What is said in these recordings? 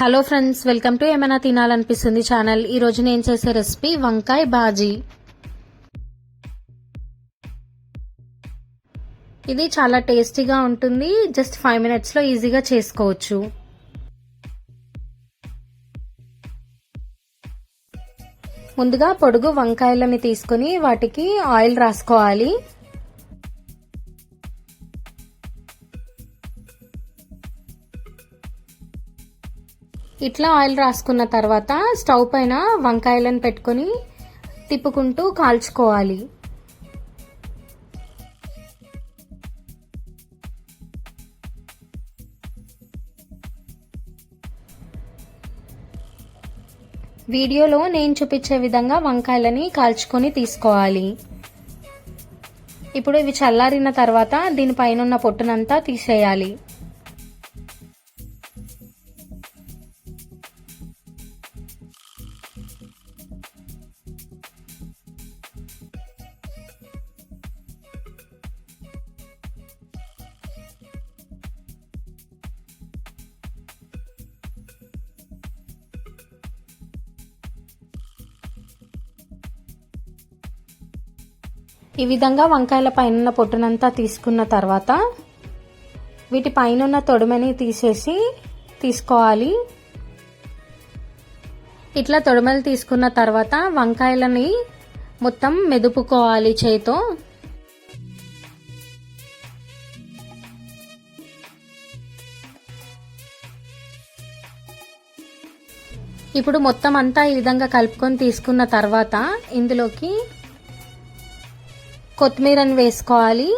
Hello friends welcome to ఏమైనా తినాలనిపిస్తుంది channel ఈ నేను చేసే రెసిపీ వంకాయ బాజీ. ఇది చాలా టేస్టీగా ఉంటుంది. జస్ట్ ఫైవ్ మినిట్స్లో ఈజీగా చేసుకోవచ్చు. ముందుగా పొడుగు వంకాయలని తీసుకుని వాటికి ఆయిల్ రాసుకోవాలి. ఇట్లా ఆయిల్ రాసుకున్న తర్వాత స్టవ్ పైన వంకాయలను పెట్టుకొని తిప్పుకుంటూ కాల్చుకోవాలి. వీడియోలో నేను చూపించే విధంగా వంకాయలని కాల్చుకొని తీసుకోవాలి. ఇప్పుడు ఇవి చల్లారిన తర్వాత దీనిపైన ఉన్న పొట్టునంతా తీసేయాలి. ఈ విధంగా వంకాయల పైన పొట్టునంతా తీసుకున్న తర్వాత వీటి పైన తొడమని తీసేసి తీసుకోవాలి. ఇట్లా తొడమలు తీసుకున్న తర్వాత వంకాయలని మొత్తం మెదుపుకోవాలి చేతో ఇప్పుడు మొత్తం అంతా ఈ విధంగా కలుపుకొని తీసుకున్న తర్వాత ఇందులోకి కొత్తిమీరని వేసుకోవాలి.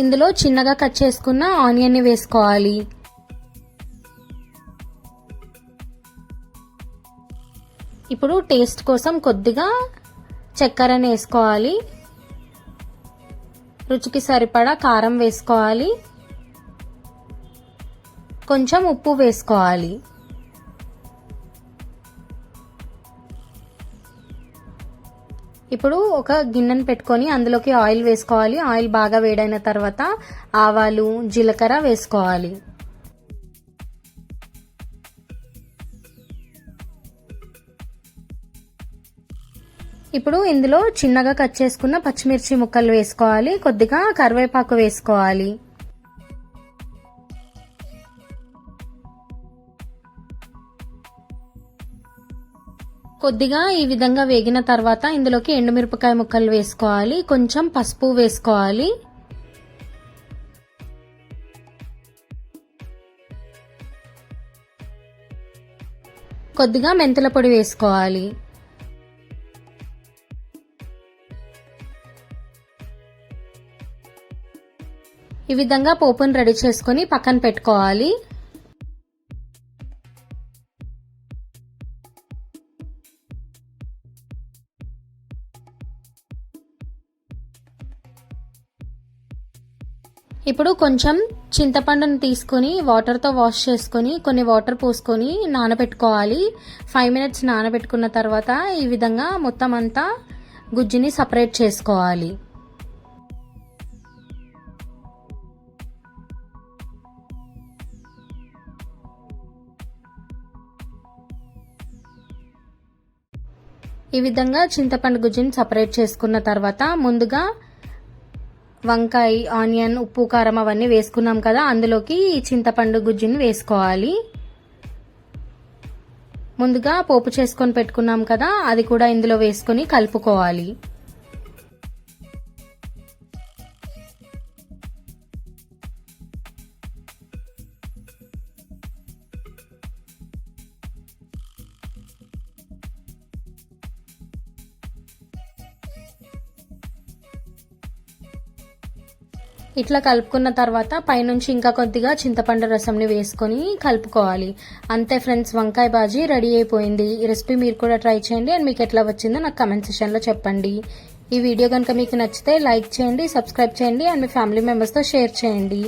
ఇందులో చిన్నగా కట్ చేసుకున్న ఆనియన్ని వేసుకోవాలి. ఇప్పుడు టేస్ట్ కోసం కొద్దిగా చక్కెరని వేసుకోవాలి. రుచికి సరిపడా కారం వేసుకోవాలి. కొంచెం ఉప్పు వేసుకోవాలి. ఇప్పుడు ఒక గిన్నెను పెట్టుకొని అందులోకి ఆయిల్ వేసుకోవాలి. ఆయిల్ బాగా వేడైన తర్వాత ఆవాలు జీలకర్ర వేసుకోవాలి. ఇప్పుడు ఇందులో చిన్నగా కట్ చేసుకున్న పచ్చిమిర్చి ముక్కలు వేసుకోవాలి. కొద్దిగా కరివేపాకు వేసుకోవాలి. కొద్దిగా ఈ విధంగా వేగిన తర్వాత ఇందులోకి ఎండుమిరపకాయ ముక్కలు వేసుకోవాలి. కొంచెం పసుపు వేసుకోవాలి. కొద్దిగా మెంతుల పొడి వేసుకోవాలి. ఈ విధంగా పోపును రెడీ చేసుకొని పక్కన పెట్టుకోవాలి. ఇప్పుడు కొంచెం చింతపండును తీసుకొని వాటర్తో వాష్ చేసుకొని కొన్ని వాటర్ పోసుకొని నానబెట్టుకోవాలి. ఫైవ్ మినిట్స్ నానబెట్టుకున్న తర్వాత ఈ విధంగా మొత్తం అంతా గుజ్జుని సపరేట్ చేసుకోవాలి. ఈ విధంగా చింతపండు గుజ్జుని సపరేట్ చేసుకున్న తర్వాత ముందుగా వంకాయ ఆనియన్ ఉప్పు కారం అవన్నీ వేసుకున్నాం కదా అందులోకి చింతపండు గుజ్జుని వేసుకోవాలి. ముందుగా పోపు చేసుకొని పెట్టుకున్నాం కదా అది కూడా ఇందులో వేసుకొని కలుపుకోవాలి. ఇట్లా కలుపుకున్న తర్వాత పైనుంచి ఇంకా కొద్దిగా చింతపండు రసంని వేసుకొని కలుపుకోవాలి. అంతే ఫ్రెండ్స్ వంకాయ బాజీ రెడీ అయిపోయింది. ఈ రెసిపీ మీరు కూడా ట్రై చేయండి. అండ్ మీకు ఎట్లా వచ్చిందో నాకు కమెంట్ సెషన్లో చెప్పండి. ఈ వీడియో కనుక మీకు నచ్చితే లైక్ చేయండి సబ్స్క్రైబ్ చేయండి అండ్ మీ ఫ్యామిలీ మెంబర్స్తో షేర్ చేయండి.